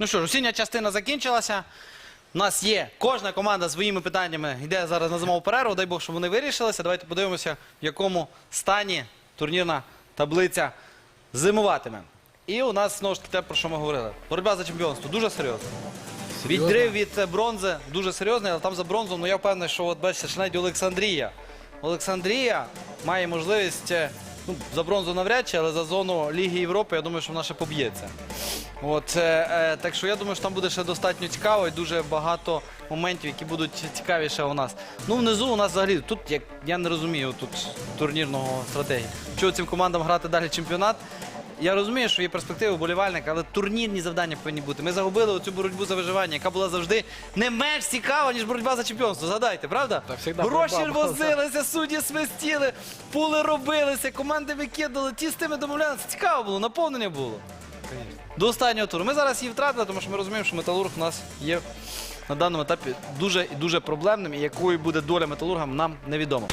Ну що ж, осіння частина закінчилася. У нас є кожна команда своїми питаннями йде зараз на зимову перерву. Дай Бог, щоб вони вирішилися. Давайте подивимося, в якому стані турнірна таблиця зимуватиме. І у нас знову ж таки те, про що ми говорили. Боротьба за чемпіонство дуже серйозна. Відрив від е, бронзи дуже серйозний, але там за бронзу, ну я впевнений, що от бачите, ще навіть Олександрія. Олександрія має можливість е, ну, за бронзу навряд чи, але за зону Ліги Європи, я думаю, що вона ще поб'ється. От, е, е, так що я думаю, що там буде ще достатньо цікаво і дуже багато моментів, які будуть цікавіше у нас. Ну, внизу у нас взагалі тут як я не розумію тут турнірного стратегії. Чого цим командам грати далі чемпіонат? Я розумію, що є перспективи вболівальника, але турнірні завдання повинні бути. Ми загубили оцю боротьбу за виживання, яка була завжди не менш цікава, ніж боротьба за чемпіонство. Згадайте, правда? Так, Гроші возилися, судді свистіли, пули робилися, команди викидали, ті з тими домовлялися. Цікаво було, наповнення було. До останнього туру. Ми зараз її втратили, тому що ми розуміємо, що металург у нас є на даному етапі дуже і дуже проблемним, і якою буде доля металурга, нам невідомо.